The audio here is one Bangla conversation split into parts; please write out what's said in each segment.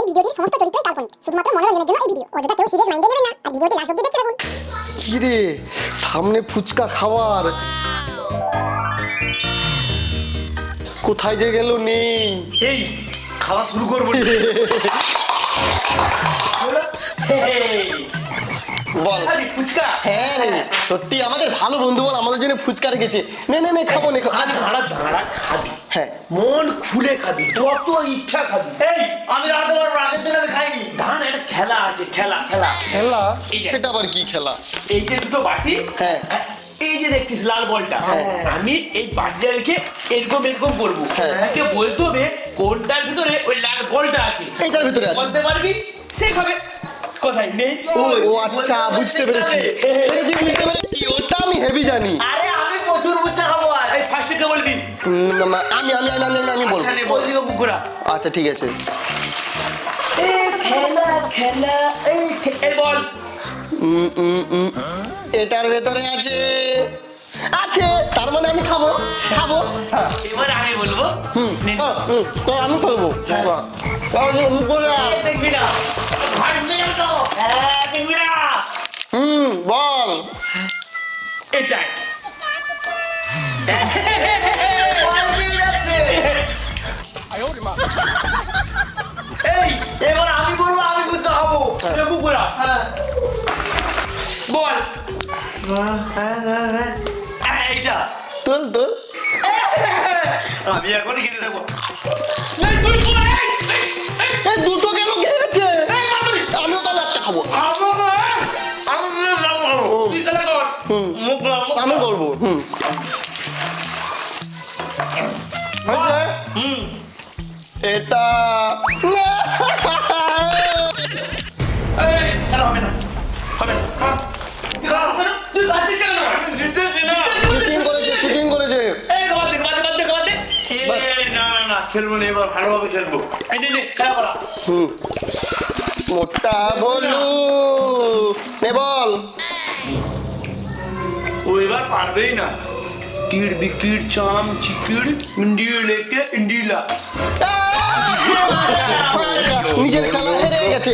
এই ভিডিওটির সমস্ত চরিত্রই কাল্পনিক। শুধুমাত্র মনোরঞ্জনের জন্য এই ভিডিও অযথা কেউ সিরিয়াস মাইন্ডে নেবেন না আর ভিডিওটি লাস্ট অব্দি দেখতে থাকুন। কি রে সামনে ফুচকা খাওয়ার। কোথায় যে গেল নেই। এই খাওয়া শুরু করব। বল। ফুচকা। হ্যাঁ রে সত্যি আমাদের ভালো বন্ধু বল আমাদের জন্য ফুচকা রেখেছে। নে নে নে খাব নে খাব। আজ ভাড়া দাঁড়া খাবি। হ্যাঁ। মন খুলে খাবি যত ইচ্ছা খাবি। এই আমি দাঁড়াতে পারব আগের দিন আমি খাইনি। ধান একটা খেলা আছে খেলা খেলা। খেলা? সেটা আবার কি খেলা? এই যে দুটো বাটি। হ্যাঁ। এই যে দেখছিস লাল বলটা। হ্যাঁ। আমি এই বাটিটা এরকম এরকম করব। হ্যাঁ। তাকে বলতে হবে কোনটার ভিতরে ওই লাল বলটা আছে। এইটার ভিতরে আছে। বলতে পারবি? সে খাবে কোথায়? নেই। ও আচ্ছা বুঝতে পেরেছি। এই বুঝতে পেরেছি ওটা আমি হেভি জানি। আরে আমি প্রচুর বুঝতে খাব আজ এই ফার্স্টে কে বলবি? আমি আমি আমি আমি আমি বলব। আচ্ছা, আচ্ছা ঠিক আছে। খেলা খেলা এই এই বল। উম, উম, উম, এটার ভেতরে আছে আছে তার মানে আমি খাব খাব। এবার আমি বলব। হুম নে। আহ, হুম, তো আমি করব দেখবি না। বল। হ্যাঁ, এইটা। তোল তোল। আমি এখনই খেতে দেবো দুটো কেন আমিও তাহলে একটা খাব। খাব আমি করব হুম। হুম। এটা এই, হবে না। হবে না। মোটা বলু নে পারবেই না টিড় বিকিড় চাম চিকিড় ইন্ডিয়া লেকে ইন্ডিলা নিজের খেলা হেরে গেছে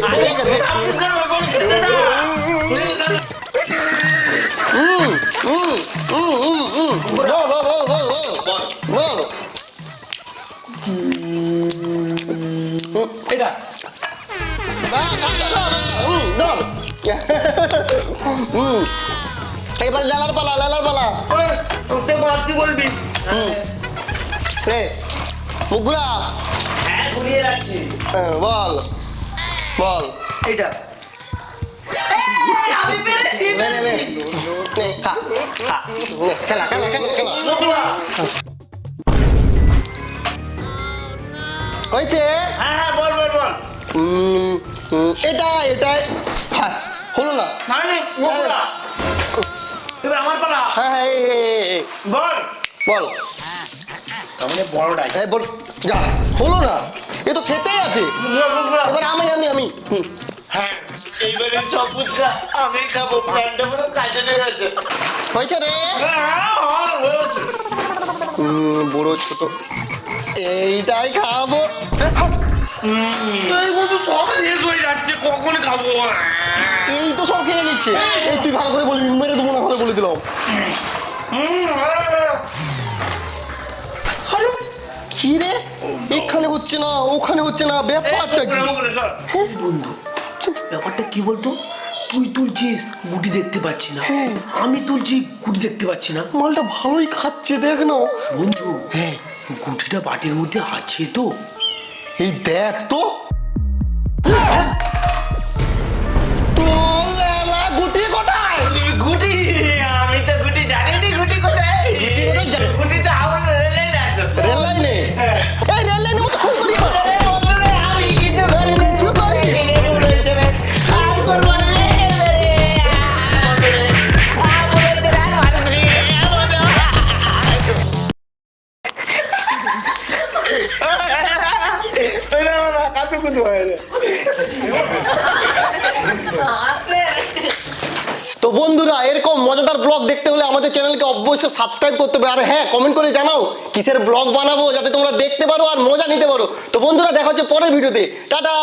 এটা এবার লালার পালা লালার পালা ওতে বাদ কি বলবি রে মুগুরা হ্যাঁ ঘুরিয়ে বল বল এটা। আমি পেরেছি নে নে নে নে খা খা নে খেলা খেলা খেলা খেলা হয়েছে? হ্যাঁ হ্যাঁ বল বল বল। উম, উম, এটা হ্যাঁ হলো না। মানে এবার আমার পালা। হ্যাঁ হ্যাঁ বল। বল। তাহলে বড়টাই এই বল যা হলো না। এ তো খেতেই আছে। এবার আমি আমি আমি। হ্যাঁ এইবারে সব ফুচকা আমি খাব প্ল্যানটা পুরো কাজে হয়েছে রে হ্যাঁ, হ্যাঁ, বড় ছোট এইটাই খাব এই সব শেষ হয়ে যাচ্ছে কখন খাব এই তো সব খেয়ে নিচ্ছে এই তুই ভালো করে বলবি মেরে দেবো না ভালো বলে দিলাম হ্যাঁ, কি রে এখানে হচ্ছে না ওখানে হচ্ছে না ব্যাপারটা কি বন্ধু ব্যাপারটা কি বলতো? তুই তুলছিস গুটি দেখতে পাচ্ছি না। আমি তুলছি গুটি দেখতে পাচ্ছি না। মালটা ভালোই খাচ্ছে দেখ না। বন্ধু হ্যাঁ। গুটিটা বাটির মধ্যে আছে তো। এই দেখ তো। তো বন্ধুরা, এরকম মজাদার ব্লগ দেখতে হলে আমাদের চ্যানেলকে অবশ্যই সাবস্ক্রাইব করতে হবে। আর হ্যাঁ কমেন্ট করে জানাও, কিসের ব্লগ বানাবো, যাতে তোমরা দেখতে পারো আর মজা নিতে পারো। তো বন্ধুরা, দেখা হচ্ছে পরের ভিডিওতে টাটা!